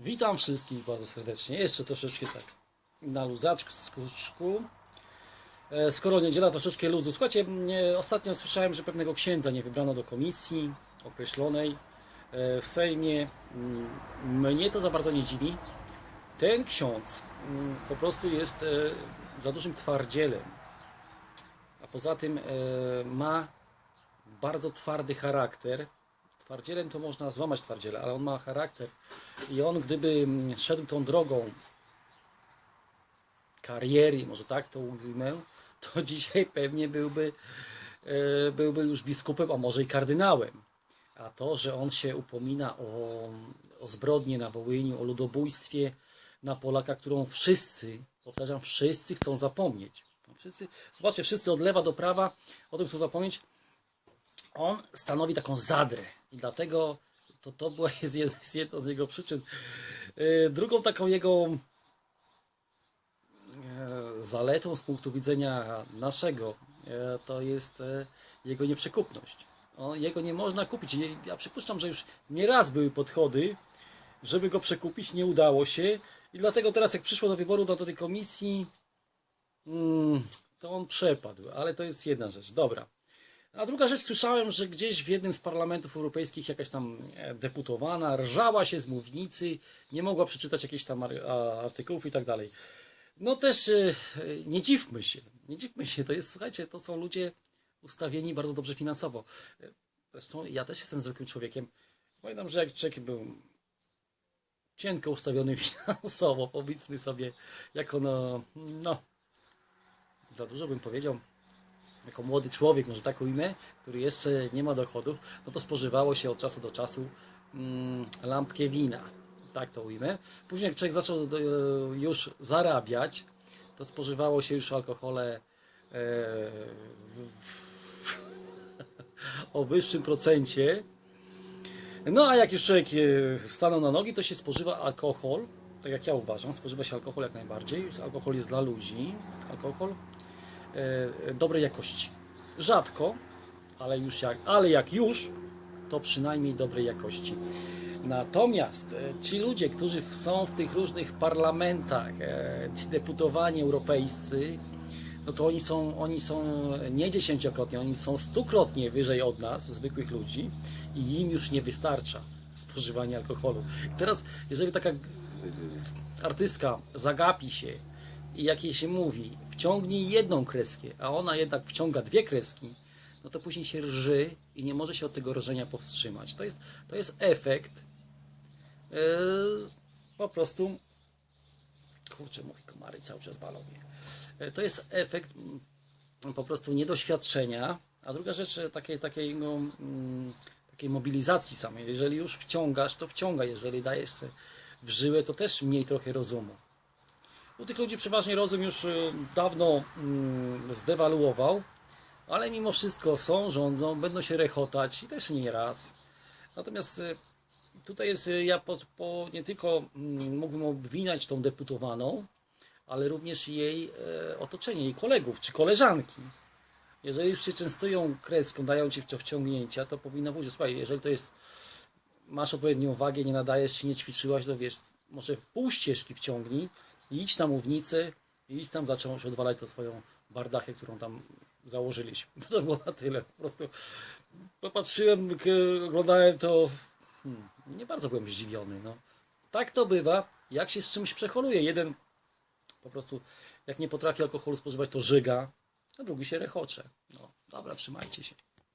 Witam wszystkich bardzo serdecznie. Jeszcze troszeczkę tak na luzaczku. E, Skoro niedziela, troszeczkę luzu. Słuchajcie, e, ostatnio słyszałem, że pewnego księdza nie wybrano do komisji określonej e, w Sejmie. Mm, Mnie to za bardzo nie dziwi. Ten ksiądz mm, po prostu jest za dużym twardzielem. A poza tym ma bardzo twardy charakter. Twardzielem to można złamać twardziela, ale on ma charakter. I on, gdyby mm, szedł tą drogą kariery, może tak to ujmę, to dzisiaj pewnie byłby, e, byłby już biskupem, a może i kardynałem. A to, że on się upomina o, o zbrodnie na Wołyniu, o ludobójstwie na Polaka, którą wszyscy, powtarzam, wszyscy chcą zapomnieć. Wszyscy, zobaczcie, wszyscy od lewa do prawa o tym chcą zapomnieć. On stanowi taką zadrę i dlatego to, to była, jest, jedną z jego przyczyn. E, Drugą taką jego e, zaletą z punktu widzenia naszego e, to jest jego nieprzekupność. Jego nie można kupić. Ja przypuszczam, że już nieraz były podchody, żeby go przekupić, nie udało się i dlatego teraz jak przyszło do wyboru do, do tej komisji, mm, to on przepadł, ale to jest jedna rzecz. Dobra. A druga rzecz, słyszałem, że gdzieś w jednym z parlamentów europejskich jakaś tam e, deputowana rżała się z mównicy, nie mogła przeczytać jakichś tam artykułów i tak dalej. No też e, nie dziwmy się, nie dziwmy się, to jest, słuchajcie, to są ludzie ustawieni bardzo dobrze finansowo. E, Zresztą ja też jestem zwykłym człowiekiem. Pamiętam, że jak człowiek był cienko ustawiony finansowo, powiedzmy sobie, jako no, no, za dużo bym powiedział, jako młody człowiek, może tak ujmę, który jeszcze nie ma dochodów, no to spożywało się od czasu do czasu mm, lampkę wina. Tak to ujmę. Później jak człowiek zaczął e, już zarabiać, to spożywało się już alkohole e, o wyższym procencie. No a jak już człowiek e, stanął na nogi, to się spożywa alkohol. Tak jak ja uważam, spożywa się alkohol jak najbardziej. Alkohol jest dla ludzi. Alkohol dobrej jakości. Rzadko, ale, już jak, ale jak już, to przynajmniej dobrej jakości. Natomiast e, ci ludzie, którzy są w tych różnych parlamentach, e, ci deputowani europejscy, no to oni są, oni są nie dziesięciokrotnie, oni są stukrotnie wyżej od nas, zwykłych ludzi, i im już nie wystarcza spożywanie alkoholu. I teraz, jeżeli taka e, artystka zagapi się i jak jej się mówi, wciągnij jedną kreskę, a ona jednak wciąga dwie kreski, no to później się rży i nie może się od tego rżenia powstrzymać. To jest, to jest efekt yy, po prostu kurczę, mój komary cały czas balą. Yy, To jest efekt mm, po prostu niedoświadczenia, a druga rzecz e, takiej, takiego, mm, takiej mobilizacji samej. Jeżeli już wciągasz, to wciągaj. Jeżeli dajesz sobie w żyłę, to też mniej trochę rozumu. U tych ludzi przeważnie rozum już y, dawno mm, zdewaluował, ale mimo wszystko są, rządzą, będą się rechotać i też nie raz. Natomiast y, tutaj jest, y, ja po, po, nie tylko mm, mógłbym obwinać tą deputowaną, ale również jej otoczenie, jej kolegów czy koleżanki. Jeżeli już się częstują kreską, dają ci wciągnięcia, to powinno być, słuchaj, jeżeli to jest, masz odpowiednią wagę, nie nadajesz się, nie ćwiczyłaś, to wiesz, może w pół ścieżki wciągnij, idź na mównicę i idź tam zacząć odwalać tą swoją bardachę, którą tam założyliśmy. To było na tyle. Po prostu popatrzyłem, oglądałem to, hmm, nie bardzo byłem zdziwiony. No. Tak to bywa, jak się z czymś przeholuje. Jeden po prostu, jak nie potrafi alkoholu spożywać, to żyga, a drugi się rechocze. No, dobra, trzymajcie się.